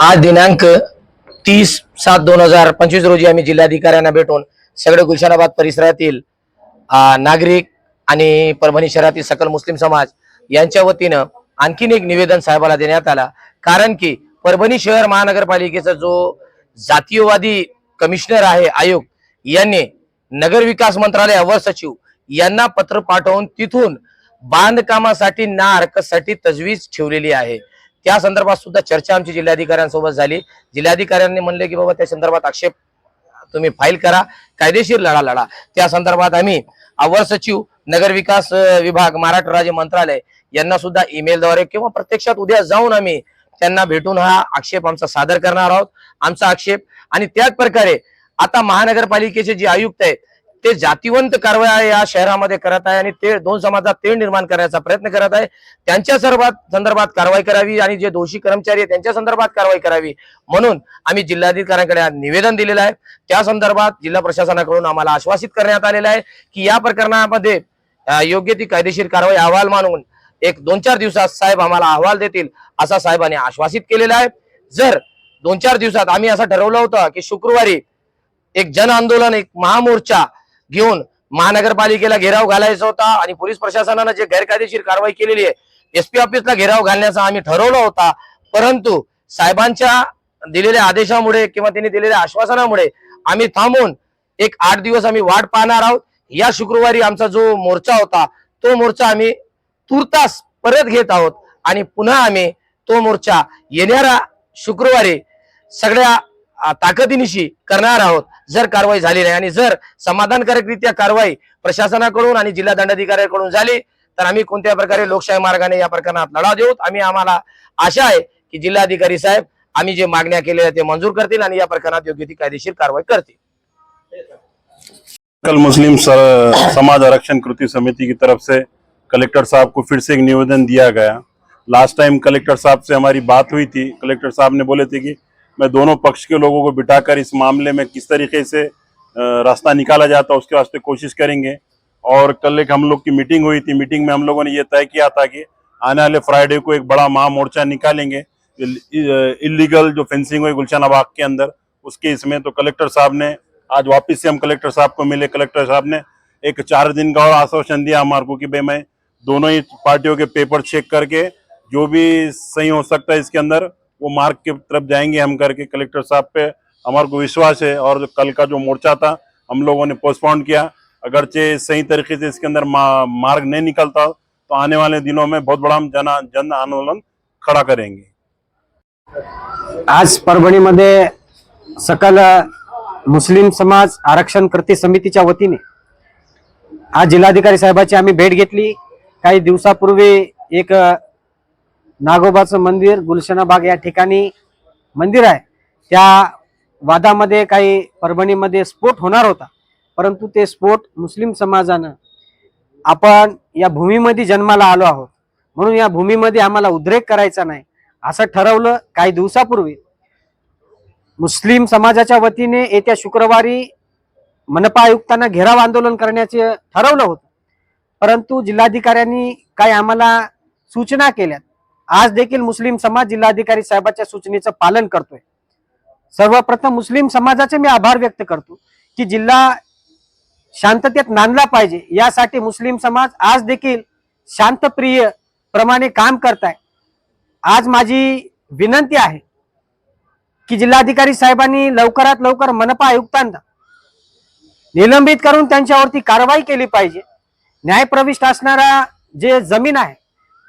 आज दिनांक तीस सात दोन हजार पंचवीस रोजी आम्ही जिल्हाधिकाऱ्यांना भेटून सगळे गुलशनाबाद परिसरातील नागरिक आणि परभणी शहरातील सकल मुस्लिम समाज यांच्या वतीनं आणखीन एक निवेदन साहेबाला देण्यात आला. कारण की परभणी शहर महानगरपालिकेचा जो जातीयवादी कमिशनर आहे आयोग यांनी नगर विकास मंत्रालय अवर सचिव यांना पत्र पाठवून तिथून बांधकामासाठी ना हरकतसाठी तजवीज ठेवलेली आहे. त्या संदर्भात सुद्धा चर्चा आमची जिल्हाधिकाऱ्यांसोबत झाली. जिल्हाधिकाऱ्यांनी म्हणले की बाबा त्या संदर्भात आक्षेप तुम्ही फाईल करा कायदेशीर लढा लढा. त्या संदर्भात आम्ही अवर सचिव नगर विकास विभाग महाराष्ट्र राज्य मंत्रालय यांना सुद्धा ईमेलद्वारे किंवा प्रत्यक्षात उद्या जाऊन आम्ही त्यांना भेटून हा आक्षेप आमचा सादर करणार आहोत. आमचा आक्षेप आणि त्याच प्रकारे आता महानगरपालिकेचे जे आयुक्त आहेत ते जातीवंत कारवाई या शहरामध्ये करत आहे आणि ते दोन समाजात तेळ निर्माण करण्याचा प्रयत्न करत आहे. त्यांच्या सर्वात संदर्भात कारवाई करावी आणि जे दोषी कर्मचारी आहेत त्यांच्या संदर्भात कारवाई करावी म्हणून आम्ही जिल्हाधिकाऱ्यांकडे निवेदन दिलेलं आहे. त्या संदर्भात जिल्हा प्रशासनाकडून आम्हाला आश्वासित करण्यात आलेलं आहे की या प्रकरणामध्ये योग्य ती कायदेशीर कारवाई अहवाल मानून एक दोन चार दिवसात साहेब आम्हाला अहवाल देतील असा साहेबांनी आश्वासित केलेला आहे. जर दोन चार दिवसात आम्ही असं ठरवलं होतं की शुक्रवारी एक जन आंदोलन एक महामोर्चा घेऊन महानगरपालिकेला घेराव घालायचा होता आणि पोलीस प्रशासनानं जे गैरकायदेशीर कारवाई केलेली आहे एसपी ऑफिसला घेराव घालण्याचा आम्ही ठरवला होता. परंतु साहेबांच्या दिलेल्या आदेशामुळे किंवा त्यांनी दिलेल्या आश्वासनामुळे आम्ही थांबून एक आठ दिवस आम्ही वाट पाहणार आहोत. या शुक्रवारी आमचा जो मोर्चा होता तो मोर्चा आम्ही तुर्तास परत घेत आहोत आणि पुन्हा आम्ही तो मोर्चा येणाऱ्या शुक्रवारी सगळ्या ताकदीनिशी करणार आहोत. जर कारवाई झाली नाही आणि जर समाधानकारकरित्या कारवाई प्रशासनाकडून आणि जिल्हा दंडाधिकाऱ्याकडून झाली तर आम्ही कोणत्या प्रकारे लोकशाही मार्गाने या प्रकरणात लढा देऊ? आम्ही आम्हाला आशा आहे की जिल्हाधिकारी साहेब आम्ही जे मागण्या केलेल्या ते मंजूर करतील आणि या प्रकरणात योग्य ती कायदेशीर कारवाई करतील. कल मुस्लिम समाज आरक्षण कृति समिति की तरफ से कलेक्टर साहब को फिर से एक निवेदन दिया गया। लास्ट टाइम कलेक्टर साहब से हमारी बात हुई थी। कलेक्टर साहब ने बोले थे कि मैं दोनों पक्ष के लोगों को बिठाकर इस मामले में किस तरीके से रास्ता निकाला जाता उसके वास्ते कोशिश करेंगे। और कल एक हम लोग की मीटिंग हुई थी, मीटिंग में हम लोगों ने ये तय किया था कि आने वाले फ्राइडे को एक बड़ा महामोर्चा निकालेंगे। इलीगल जो फेंसिंग हुई गुलशन बाग के अंदर, उसके इसमें तो कलेक्टर साहब ने, आज वापस से हम कलेक्टर साहब को मिले। कलेक्टर साहब ने एक चार दिन का और आश्वासन दिया हमारे को कि भाई मैं दोनों ही पार्टियों के पेपर चेक करके, जो भी सही हो सकता है इसके अंदर वो मार्ग की तरफ़ जाएँगे हम करके कलेक्टर साहब पे। हमारे को विश्वास है और कल का जो मोर्चा था, हम लोगों ने पोस्टपोन किया। अगरचे सही तरीके से इसके अंदर मार्ग नहीं निकलता तो आने वाले दिनों में बहुत बड़ा हम जन जन आंदोलन खड़ा करेंगे। आज परभणीमध्ये सकल मुस्लिम समाज आरक्षण कृती समितीच्या वतीने आज जिल्हाधिकारी साहेबाची आम्ही भेट घेतली. काही दिवसापूर्वी एक नागोबाचं मंदिर गुलशनाबाग या ठिकाणी मंदिर आहे. त्या वादामध्ये काही परभणीमध्ये स्फोट होणार होता. परंतु ते स्फोट मुस्लिम समाजानं आपण या भूमीमध्ये जन्माला आलो आहोत. म्हणून या भूमीमध्ये आम्हाला उद्रेक करायचा नाही. असं ठरवलं काही दिवसापूर्वी. मुस्लिम समाजाच्या वतीने येत्या शुक्रवारी मनपा आयुक्तांना घेराव आंदोलन करण्याचे ठरवलं होतं. परंतु जिल्हाधिकाऱ्यांनी काही आम्हाला सूचना केल्यात. आज देखील मुस्लिम समाज जिल्हाधिकारी साहेबाच्या सूचनेचं पालन करतोय. सर्वप्रथम मुस्लिम समाजाचे मी आभार व्यक्त करतो की जिल्हा शांततेत नांदला पाहिजे. यासाठी मुस्लिम समाज आज देखील शांतप्रिय प्रमाणे काम करताय. आज माझी विनंती आहे की जिल्हाधिकारी साहेबांनी लवकरात लवकर मनपा आयुक्तांना निलंबित करून त्यांच्यावरती कारवाई केली पाहिजे. न्यायप्रविष्ट असणारा जे जमीन आहे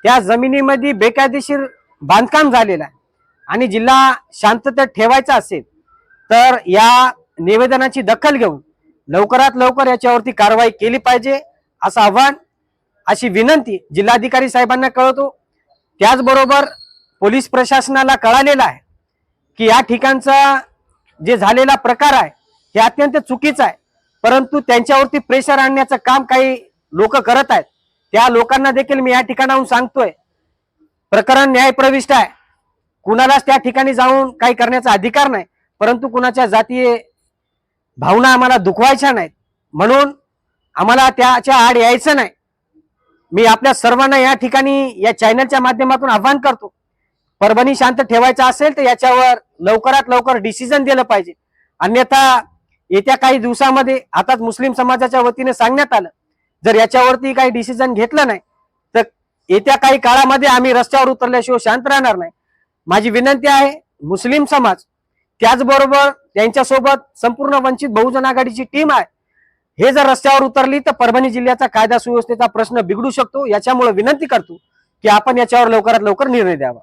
त्या जमिनीमध्ये बेकायदेशीर बांधकाम झालेलं आहे. आणि जिल्हा शांततेत ठेवायचा असेल तर या निवेदनाची दखल घेऊन लवकरात लवकर याच्यावरती कारवाई केली पाहिजे असं आव्हान अशी विनंती जिल्हाधिकारी साहेबांना कळवतो. त्याचबरोबर पोलीस प्रशासनाला कळालेलं आहे की या ठिकाणचा जे झालेला प्रकार आहे हे अत्यंत चुकीचा आहे. परंतु त्यांच्यावरती प्रेशर आणण्याचं काम काही लोक करत आहेत. त्या लोकांना देखील मी या ठिकाणाहून सांगतोय. प्रकरण न्यायप्रविष्ट आहे. कुणालाच त्या ठिकाणी जाऊन काही करण्याचा अधिकार नाही. परंतु कुणाच्या जातीय भावना आम्हाला दुखवायच्या नाहीत. म्हणून आम्हाला त्याच्या आड यायचं नाही. मी आपल्या सर्वांना या ठिकाणी या चॅनलच्या माध्यमातून आव्हान करतो. परभणी शांत ठेवायचा असेल तर याच्यावर लवकरात लवकर डिसिजन दिलं पाहिजे. अन्यथा येत्या काही दिवसामध्ये आताच मुस्लिम समाजाच्या वतीने सांगण्यात आलं. जर याच्यावरती काही डिसिजन घेतलं नाही तर येत्या काही काळामध्ये आम्ही रस्त्यावर उतरल्याशिवाय शांत राहणार नाही. माझी विनंती आहे मुस्लिम समाज त्याचबरोबर त्यांच्यासोबत संपूर्ण वंचित बहुजन आघाडीची टीम आहे. हे जर रस्त्यावर उतरली तर परभणी जिल्ह्याचा कायदा सुव्यवस्थेचा प्रश्न बिघडू शकतो. याच्यामुळे विनंती करतो की आपण याच्यावर लवकरात लवकर निर्णय द्यावा.